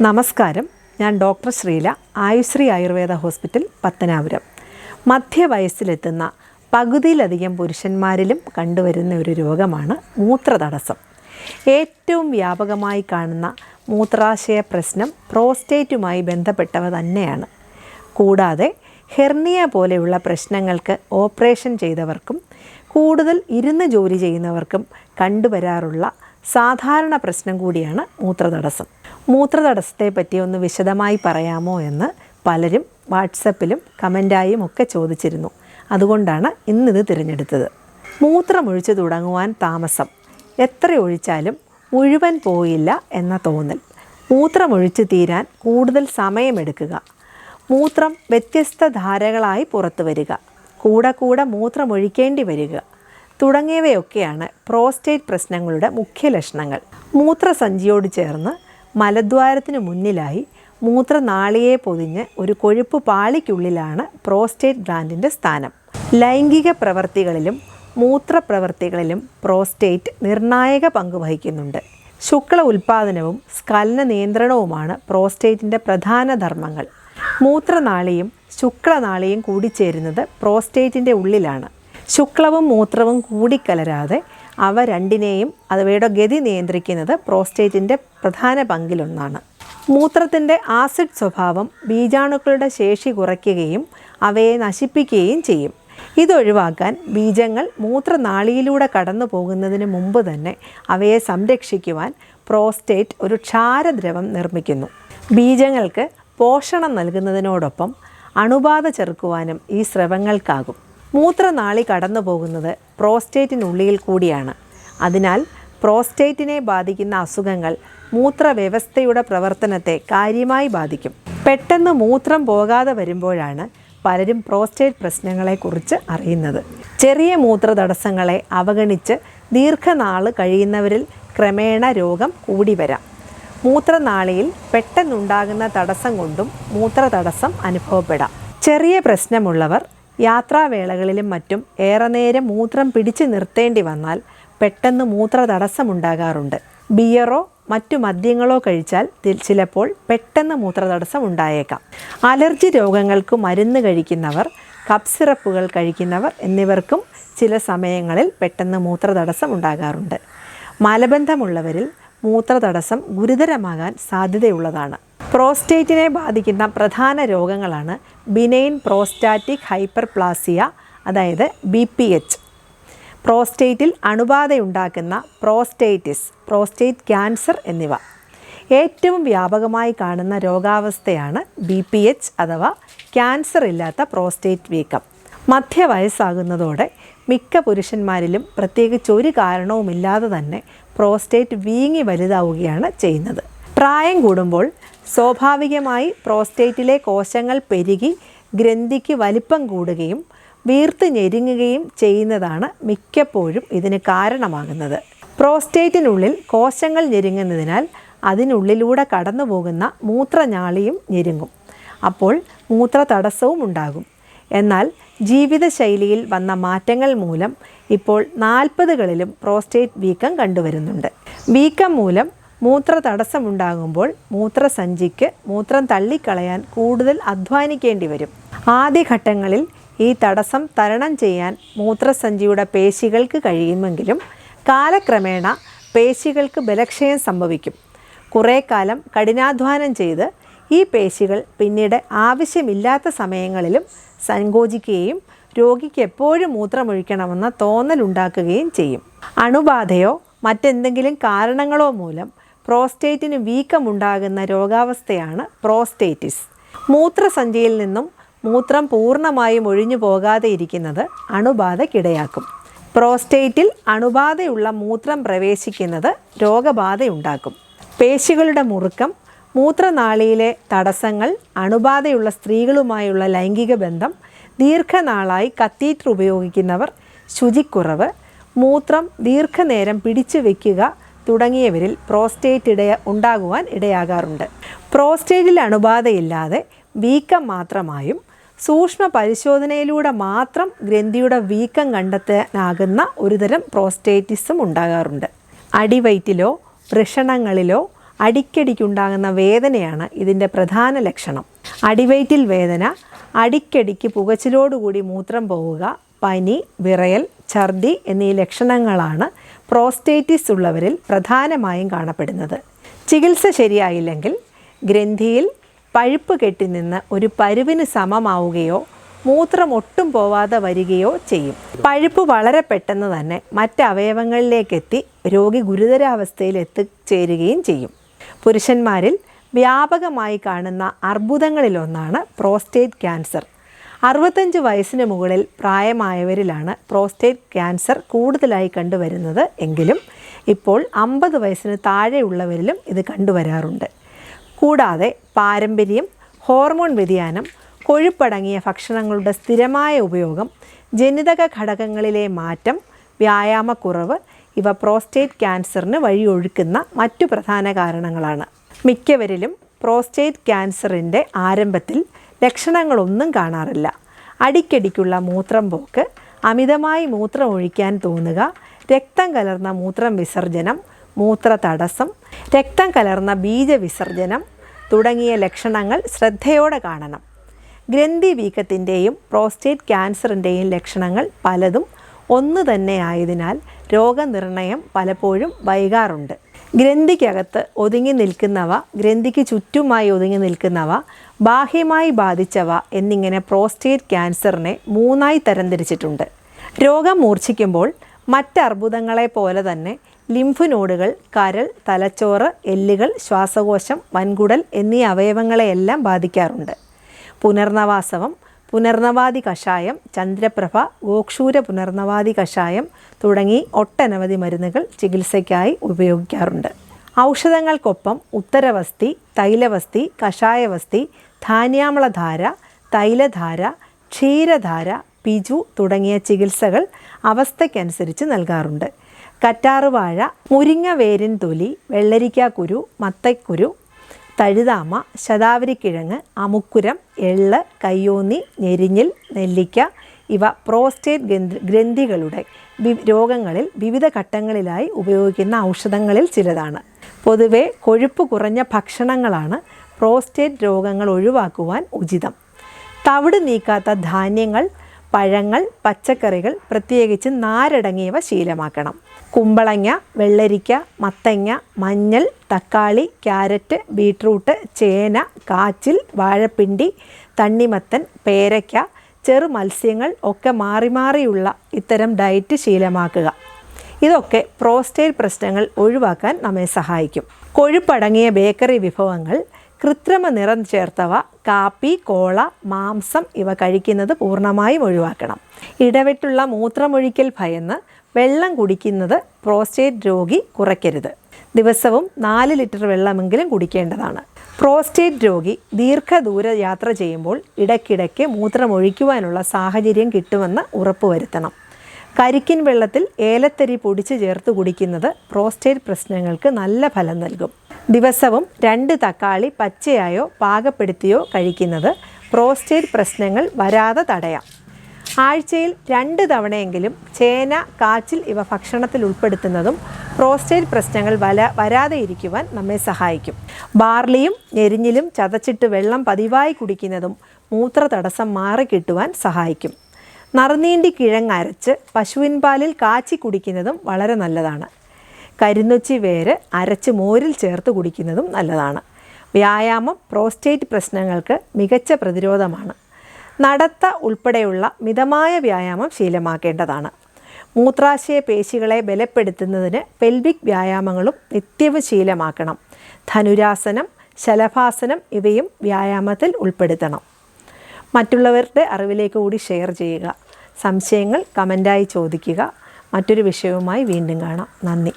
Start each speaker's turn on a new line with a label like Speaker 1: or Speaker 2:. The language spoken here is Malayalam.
Speaker 1: നമസ്കാരം. ഞാൻ ഡോക്ടർ ശ്രീല ആയുശ്രീ ആയുർവേദ ഹോസ്പിറ്റൽ പത്തനാപുരം. മധ്യവയസ്സിലെത്തുന്ന പകുതിയിലധികം പുരുഷന്മാരിലും കണ്ടുവരുന്ന ഒരു രോഗമാണ് മൂത്രതടസ്സം. ഏറ്റവും വ്യാപകമായി കാണുന്ന മൂത്രാശയ പ്രശ്നം പ്രോസ്റ്റേറ്റുമായി ബന്ധപ്പെട്ടവ തന്നെയാണ്. കൂടാതെ ഹെർണിയ പോലെയുള്ള പ്രശ്നങ്ങൾക്ക് ഓപ്പറേഷൻ ചെയ്തവർക്കും കൂടുതൽ ഇരുന്ന് ജോലി ചെയ്യുന്നവർക്കും കണ്ടുവരാറുള്ള സാധാരണ പ്രശ്നം കൂടിയാണ് മൂത്രതടസ്സം. മൂത്രതടസ്സത്തെ പറ്റി ഒന്ന് വിശദമായി പറയാമോ എന്ന് പലരും വാട്സപ്പിലും കമന്റായും ഒക്കെ ചോദിച്ചിരുന്നു. അതുകൊണ്ടാണ് ഇന്നിത് തിരഞ്ഞെടുത്തത്. മൂത്രമൊഴിച്ചു തുടങ്ങുവാൻ താമസം. എത്ര ഒഴിച്ചാലും മുഴുവൻ പോയില്ല എന്ന തോന്നൽ. മൂത്രമൊഴിച്ചു തീരാൻ കൂടുതൽ സമയമെടുക്കുക. മൂത്രം വ്യത്യസ്ത ധാരകളായി പുറത്തു വരിക. കൂടെ കൂടെ മൂത്രമൊഴിക്കേണ്ടി വരിക. തുടങ്ങിയവയൊക്കെയാണ് പ്രോസ്റ്റേറ്റ് പ്രശ്നങ്ങളുടെ മുഖ്യ ലക്ഷണങ്ങൾ. മൂത്രസഞ്ചിയോട് ചേർന്ന് മലദ്വാരത്തിന് മുന്നിലായി മൂത്രനാളിയെ പൊതിഞ്ഞ് ഒരു കൊഴുപ്പ് പാളിക്കുള്ളിലാണ് പ്രോസ്റ്റേറ്റ് ഗ്ലാൻഡിന്റെ സ്ഥാനം. ലൈംഗിക പ്രവർത്തികളിലും മൂത്രപ്രവർത്തികളിലും പ്രോസ്റ്റേറ്റ് നിർണായക പങ്ക് വഹിക്കുന്നുണ്ട്. ശുക്ല ഉൽപാദനവും സ്കലന നിയന്ത്രണവുമാണ് പ്രോസ്റ്റേറ്റിന്റെ പ്രധാന ധർമ്മങ്ങൾ. മൂത്രനാളിയും ശുക്ലനാളിയും കൂടിച്ചേരുന്നത് പ്രോസ്റ്റേറ്റിന്റെ ഉള്ളിലാണ്. ശുക്ലവും മൂത്രവും കൂടിക്കലരാതെ അവ രണ്ടിനെയും അവയുടെ ഗതി നിയന്ത്രിക്കുന്നത് പ്രോസ്റ്റേറ്റിന്റെ പ്രധാന പങ്കിലൊന്നാണ്. മൂത്രത്തിന്റെ ആസിഡ് സ്വഭാവം ബീജാണുക്കളുടെ ശേഷി കുറയ്ക്കുകയും അവയെ നശിപ്പിക്കുകയും ചെയ്യും. ഇതൊഴിവാക്കാൻ ബീജങ്ങൾ മൂത്രനാളിയിലൂടെ കടന്നു പോകുന്നതിന് മുമ്പ് തന്നെ അവയെ സംരക്ഷിക്കുവാൻ പ്രോസ്റ്റേറ്റ് ഒരു ക്ഷാരദ്രവം നിർമ്മിക്കുന്നു. ബീജങ്ങൾക്ക് പോഷണം നൽകുന്നതിനോടൊപ്പം അണുബാധ ചെറുക്കുവാനും ഈ സ്രവങ്ങൾക്കാകും. മൂത്രനാളി കടന്നു പോകുന്നത് പ്രോസ്റ്റേറ്റിനുള്ളിൽ കൂടിയാണ്. അതിനാൽ പ്രോസ്റ്റേറ്റിനെ ബാധിക്കുന്ന അസുഖങ്ങൾ മൂത്രവ്യവസ്ഥയുടെ പ്രവർത്തനത്തെ കാര്യമായി ബാധിക്കും. പെട്ടെന്ന് മൂത്രം പോകാതെ വരുമ്പോഴാണ് പലരും പ്രോസ്റ്റേറ്റ് പ്രശ്നങ്ങളെക്കുറിച്ച് അറിയുന്നത്. ചെറിയ മൂത്ര തടസ്സങ്ങളെ അവഗണിച്ച് ദീർഘനാൾ കഴിയുന്നവരിൽ ക്രമേണ രോഗം കൂടി വരാം. മൂത്രനാളിയിൽ പെട്ടെന്നുണ്ടാകുന്ന തടസ്സം കൊണ്ടും മൂത്ര തടസ്സം അനുഭവപ്പെടാം. ചെറിയ പ്രശ്നമുള്ളവർ യാത്രാവേളകളിലും മറ്റും ഏറെ നേരം മൂത്രം പിടിച്ചു നിർത്തേണ്ടി വന്നാൽ പെട്ടെന്ന് മൂത്ര തടസ്സമുണ്ടാകാറുണ്ട് ബിയറോ മറ്റു മദ്യങ്ങളോ കഴിച്ചാൽ ചിലപ്പോൾ പെട്ടെന്ന് മൂത്രതടസ്സം ഉണ്ടായേക്കാം അലർജി രോഗങ്ങൾക്ക് മരുന്ന് കഴിക്കുന്നവർ കപ്പ് സിറപ്പുകൾ കഴിക്കുന്നവർ എന്നിവർക്കും ചില സമയങ്ങളിൽ പെട്ടെന്ന് മൂത്രതടസ്സം ഉണ്ടാകാറുണ്ട് മലബന്ധമുള്ളവരിൽ മൂത്രതടസ്സം ഗുരുതരമാകാൻ സാധ്യതയുള്ളതാണ്. പ്രോസ്റ്റേറ്റിനെ ബാധിക്കുന്ന പ്രധാന രോഗങ്ങളാണ് ബിനൈൻ പ്രോസ്റ്റാറ്റിക് ഹൈപ്പർ പ്ലാസിയ അതായത് ബി പി എച്ച്. പ്രോസ്റ്റേറ്റിൽ അണുബാധയുണ്ടാക്കുന്ന പ്രോസ്റ്റേറ്റിസ് പ്രോസ്റ്റേറ്റ് ക്യാൻസർ എന്നിവ. ഏറ്റവും വ്യാപകമായി കാണുന്ന രോഗാവസ്ഥയാണ് ബി പി എച്ച് അഥവാ ക്യാൻസർ ഇല്ലാത്ത പ്രോസ്റ്റേറ്റ് വീക്കം. മധ്യവയസ്സാകുന്നതോടെ മിക്ക പുരുഷന്മാരിലും പ്രത്യേകിച്ച് ഒരു കാരണവുമില്ലാതെ തന്നെ പ്രോസ്റ്റേറ്റ് വീങ്ങി വലുതാവുകയാണ് ചെയ്യുന്നത്. പ്രായം കൂടുമ്പോൾ സ്വാഭാവികമായി പ്രോസ്റ്റേറ്റിലെ കോശങ്ങൾ പെരുകി ഗ്രന്ഥിക്ക് വലിപ്പം കൂടുകയും വീർത്ത് ഞെരുങ്ങുകയും ചെയ്യുന്നതാണ് മിക്കപ്പോഴും ഇതിന് കാരണമാകുന്നത്. പ്രോസ്റ്റേറ്റിനുള്ളിൽ കോശങ്ങൾ ഞെരുങ്ങുന്നതിനാൽ അതിനുള്ളിലൂടെ കടന്നു പോകുന്ന മൂത്രനാളിയും ഞെരുങ്ങും. അപ്പോൾ മൂത്ര തടസ്സവും ഉണ്ടാകും. എന്നാൽ ജീവിതശൈലിയിൽ വന്ന മാറ്റങ്ങൾ മൂലം ഇപ്പോൾ നാൽപ്പതുകളിലും പ്രോസ്റ്റേറ്റ് വീക്കം കണ്ടുവരുന്നുണ്ട്. വീക്കം മൂലം മൂത്ര തടസ്സമുണ്ടാകുമ്പോൾ മൂത്രസഞ്ചിക്ക് മൂത്രം തള്ളിക്കളയാൻ കൂടുതൽ അധ്വാനിക്കേണ്ടി വരും. ആദ്യഘട്ടങ്ങളിൽ ഈ തടസ്സം തരണം ചെയ്യാൻ മൂത്രസഞ്ചിയുടെ പേശികൾക്ക് കഴിയുമെങ്കിലും കാലക്രമേണ പേശികൾക്ക് ബലക്ഷയം സംഭവിക്കും. കുറേ കാലം കഠിനാധ്വാനം ചെയ്ത് ഈ പേശികൾ പിന്നീട് ആവശ്യമില്ലാത്ത സമയങ്ങളിലും സങ്കോചിക്കുകയും രോഗിക്ക് എപ്പോഴും മൂത്രമൊഴിക്കണമെന്ന തോന്നലുണ്ടാക്കുകയും ചെയ്യും. അണുബാധയോ മറ്റെന്തെങ്കിലും കാരണങ്ങളോ മൂലം പ്രോസ്റ്റേറ്റിന് വീക്കമുണ്ടാകുന്ന രോഗാവസ്ഥയാണ് പ്രോസ്റ്റേറ്റിസ്. മൂത്രസഞ്ചിയിൽ നിന്നും മൂത്രം പൂർണമായും ഒഴിഞ്ഞു പോകാതെ ഇരിക്കുന്നത് അണുബാധയ്ക്കിടയാക്കും പ്രോസ്റ്റേറ്റിൽ അണുബാധയുള്ള മൂത്രം പ്രവേശിക്കുന്നത് രോഗബാധയുണ്ടാക്കും. പേശികളുടെ മുറുക്കം മൂത്രനാളിയിലെ തടസ്സങ്ങൾ അണുബാധയുള്ള സ്ത്രീകളുമായുള്ള ലൈംഗിക ബന്ധം ദീർഘനാളായി കത്തീറ്റർ ഉപയോഗിക്കുന്നവർ ശുചിക്കുറവ് മൂത്രം ദീർഘനേരം പിടിച്ചു വയ്ക്കുക തുടങ്ങിയവരിൽ പ്രോസ്റ്റേറ്റ് ഇടയ ഉണ്ടാകുവാൻ ഇടയാകാറുണ്ട്. പ്രോസ്റ്റേറ്റിൽ അണുബാധയില്ലാതെ വീക്കം മാത്രമായും സൂക്ഷ്മ പരിശോധനയിലൂടെ മാത്രം ഗ്രന്ഥിയുടെ വീക്കം കണ്ടെത്താനാകുന്ന ഒരുതരം പ്രോസ്റ്റേറ്റിസം ഉണ്ടാകാറുണ്ട്. അടിവയറ്റിലോ വൃഷണങ്ങളിലോ അടിക്കടിക്കുണ്ടാകുന്ന വേദനയാണ് ഇതിന്റെ പ്രധാന ലക്ഷണം. അടിവയറ്റിൽ വേദന അടിക്കടിക്ക് പുകച്ചിലോടുകൂടി മൂത്രം പോവുക പനി വിറയൽ ഛർദി എന്നീ ലക്ഷണങ്ങളാണ് പ്രോസ്റ്റേറ്റിസ് ഉള്ളവരിൽ പ്രധാനമായും കാണപ്പെടുന്നത്. ചികിത്സ ശരിയായില്ലെങ്കിൽ ഗ്രന്ഥിയിൽ പഴുപ്പ് കെട്ടിനിന്ന് ഒരു പരുവിന് സമമാവുകയോ മൂത്രം ഒട്ടും പോവാതെ വരികയോ ചെയ്യും. പഴുപ്പ് വളരെ പെട്ടെന്ന് തന്നെ മറ്റ് അവയവങ്ങളിലേക്കെത്തി രോഗി ഗുരുതരാവസ്ഥയിൽ എത്തിച്ചേരുകയും ചെയ്യും. പുരുഷന്മാരിൽ വ്യാപകമായി കാണുന്ന അർബുദങ്ങളിലൊന്നാണ് പ്രോസ്റ്റേറ്റ് ക്യാൻസർ. അറുപത്തഞ്ച് വയസ്സിന് മുകളിൽ പ്രായമായവരിലാണ് പ്രോസ്റ്റേറ്റ് ക്യാൻസർ കൂടുതലായി കണ്ടുവരുന്നത് എങ്കിലും ഇപ്പോൾ അമ്പത് വയസ്സിന് താഴെയുള്ളവരിലും ഇത് കണ്ടുവരാറുണ്ട്. കൂടാതെ പാരമ്പര്യം ഹോർമോൺ വ്യതിയാനം കൊഴുപ്പടങ്ങിയ ഭക്ഷണങ്ങളുടെ സ്ഥിരമായ ഉപയോഗം ജനിതക ഘടകങ്ങളിലെ മാറ്റം വ്യായാമക്കുറവ് ഇവ പ്രോസ്റ്റേറ്റ് ക്യാൻസറിന് വഴിയൊഴുക്കുന്ന മറ്റു പ്രധാന കാരണങ്ങളാണ്. മിക്കവരിലും പ്രോസ്റ്റേറ്റ് ക്യാൻസറിന്റെ ആരംഭത്തിൽ ലക്ഷണങ്ങളൊന്നും കാണാറില്ല. അടിക്കടിക്കുള്ള മൂത്രം പോക്ക് അമിതമായി മൂത്രം ഒഴിക്കാൻ തോന്നുക രക്തം കലർന്ന മൂത്രം വിസർജനം മൂത്ര തടസ്സം രക്തം കലർന്ന ബീജവിസർജനം തുടങ്ങിയ ലക്ഷണങ്ങൾ ശ്രദ്ധയോടെ കാണണം. ഗ്രന്ഥി വീക്കത്തിന്റെയും പ്രോസ്റ്റേറ്റ് ക്യാൻസറിന്റെയും ലക്ഷണങ്ങൾ പലതും ഒന്ന് തന്നെ ആയതിനാൽ രോഗനിർണയം പലപ്പോഴും വൈകാറുണ്ട്. ഗ്രന്ഥിക്കകത്ത് ഒതുങ്ങി നിൽക്കുന്നവ ഗ്രന്ഥിക്ക് ചുറ്റുമായി ഒതുങ്ങി നിൽക്കുന്നവ ബാഹ്യമായി ബാധിച്ചവ എന്നിങ്ങനെ പ്രോസ്റ്റേറ്റ് ക്യാൻസറിനെ മൂന്നായി തരംതിരിച്ചിട്ടുണ്ട്. രോഗം മൂർച്ഛിക്കുമ്പോൾ മറ്റ് അർബുദങ്ങളെ പോലെ തന്നെ ലിംഫ് നോഡുകൾ കരൾ തലച്ചോറ് എല്ലുകൾ ശ്വാസകോശം വൻകുടൽ എന്നീ അവയവങ്ങളെയെല്ലാം ബാധിക്കാറുണ്ട്. പുനർനവാസവം പുനർനവാദി കഷായം ചന്ദ്രപ്രഭ ഗോക്ഷൂര പുനർനവാദി കഷായം തുടങ്ങി ഒട്ടനവധി മരുന്നുകൾ ചികിത്സയ്ക്കായി ഉപയോഗിക്കാറുണ്ട്. ഔഷധങ്ങൾക്കൊപ്പം ഉത്തരവസ്തി തൈലവസ്തി കഷായവസ്തി ധാന്യാമളധാര തൈലധാര ക്ഷീരധാര പിജു തുടങ്ങിയ ചികിത്സകൾ അവസ്ഥയ്ക്കനുസരിച്ച് നൽകാറുണ്ട്. കറ്റാറുവാഴ മുരിങ്ങ വേരിൻ തൊലി വെള്ളരിക്കാക്കുരു മത്തക്കുരു തഴുതാമ ശതാവരിക്കിഴങ്ങ് അമുക്കുരം എള്ള് കയ്യോന്നി ഞെരിഞ്ഞിൽ നെല്ലിക്ക ഇവ പ്രോസ്റ്റേറ്റ് ഗ്രന്ഥി ഗ്രന്ഥികളുടെ രോഗങ്ങളിൽ വിവിധ ഘട്ടങ്ങളിലായി ഉപയോഗിക്കുന്ന ഔഷധങ്ങളിൽ ചിലതാണ്. പൊതുവെ കൊഴുപ്പ് കുറഞ്ഞ ഭക്ഷണങ്ങളാണ് പ്രോസ്റ്റേറ്റ് രോഗങ്ങൾ ഒഴിവാക്കുവാൻ ഉചിതം. തവിട് നീക്കാത്ത ധാന്യങ്ങൾ പഴങ്ങൾ പച്ചക്കറികൾ പ്രത്യേകിച്ച് നാരടങ്ങിയവ ശീലമാക്കണം. കുമ്പളങ്ങ വെള്ളരിക്ക മത്തങ്ങ മഞ്ഞൾ തക്കാളി ക്യാരറ്റ് ബീട്രൂട്ട് ചേന കാച്ചിൽ വാഴപ്പിണ്ടി തണ്ണിമത്തൻ പേരയ്ക്ക ചെറു മത്സ്യങ്ങൾ ഒക്കെ മാറി മാറിയുള്ള ഇത്തരം ഡയറ്റ് ശീലമാക്കുക. ഇതൊക്കെ പ്രോസ്റ്റേറ്റ് പ്രശ്നങ്ങൾ ഒഴിവാക്കാൻ നമ്മെ സഹായിക്കും. കൊഴുപ്പടങ്ങിയ ബേക്കറി വിഭവങ്ങൾ കൃത്രിമ നിറം ചേർത്തവ കാപ്പി കോള മാംസം ഇവ കഴിക്കുന്നത് പൂർണമായും ഒഴിവാക്കണം. ഇടവിട്ടുള്ള മൂത്രമൊഴിക്കൽ ഭയന്ന് വെള്ളം കുടിക്കുന്നത് പ്രോസ്റ്റേറ്റ് രോഗി കുറയ്ക്കരുത്. ദിവസവും നാല് ലിറ്റർ വെള്ളമെങ്കിലും കുടിക്കേണ്ടതാണ്. പ്രോസ്റ്റേറ്റ് രോഗി ദീർഘദൂര യാത്ര ചെയ്യുമ്പോൾ ഇടയ്ക്കിടയ്ക്ക് മൂത്രമൊഴിക്കുവാനുള്ള സാഹചര്യം കിട്ടുമെന്ന് ഉറപ്പുവരുത്തണം കരിക്കിൻ വെള്ളത്തിൽ ഏലത്തരി പൊടിച്ച് ചേർത്ത് കുടിക്കുന്നത് പ്രോസ്റ്റേറ്റ് പ്രശ്നങ്ങൾക്ക് നല്ല ഫലം നൽകും. ദിവസവും രണ്ട് തക്കാളി പച്ചയായോ പാകപ്പെടുത്തിയോ കഴിക്കുന്നത് പ്രോസ്റ്റേറ്റ് പ്രശ്നങ്ങൾ വരാതെ തടയാം. ആഴ്ചയിൽ രണ്ട് തവണയെങ്കിലും ചേന കാച്ചിൽ ഇവ ഭക്ഷണത്തിൽ ഉൾപ്പെടുത്തുന്നതും പ്രോസ്റ്റേറ്റ് പ്രശ്നങ്ങൾ വല വരാതെ ഇരിക്കുവാൻ നമ്മെ സഹായിക്കും. ബാർലിയും ഞെരിഞ്ഞിലും ചതച്ചിട്ട് വെള്ളം പതിവായി കുടിക്കുന്നതും മൂത്ര തടസ്സം മാറിക്കിട്ടുവാൻ സഹായിക്കും. നറുനീണ്ടി കിഴങ്ങരച്ച് പശുവിൻ പാലിൽ കാച്ചി കുടിക്കുന്നതും വളരെ നല്ലതാണ്. കരിന്നൊച്ചി വേര് അരച്ച് മോരിൽ ചേർത്ത് കുടിക്കുന്നതും നല്ലതാണ്. വ്യായാമം പ്രോസ്റ്റേറ്റ് പ്രശ്നങ്ങൾക്ക് മികച്ച പ്രതിരോധമാണ്. നടത്ത ഉൾപ്പെടെയുള്ള മിതമായ വ്യായാമം ശീലമാക്കേണ്ടതാണ്. മൂത്രാശയ പേശികളെ ബലപ്പെടുത്തുന്നതിന് പെൽവിക് വ്യായാമങ്ങളും നിത്യവും ശീലമാക്കണം. ധനുരാസനം ശലഭാസനം ഇവയും വ്യായാമത്തിൽ ഉൾപ്പെടുത്തണം. മറ്റുള്ളവരുടെ അറിവിലേക്ക് കൂടി ഷെയർ ചെയ്യുക. സംശയങ്ങൾ കമന്റായി ചോദിക്കുക. മറ്റൊരു വിഷയവുമായി വീണ്ടും കാണാം. നന്ദി.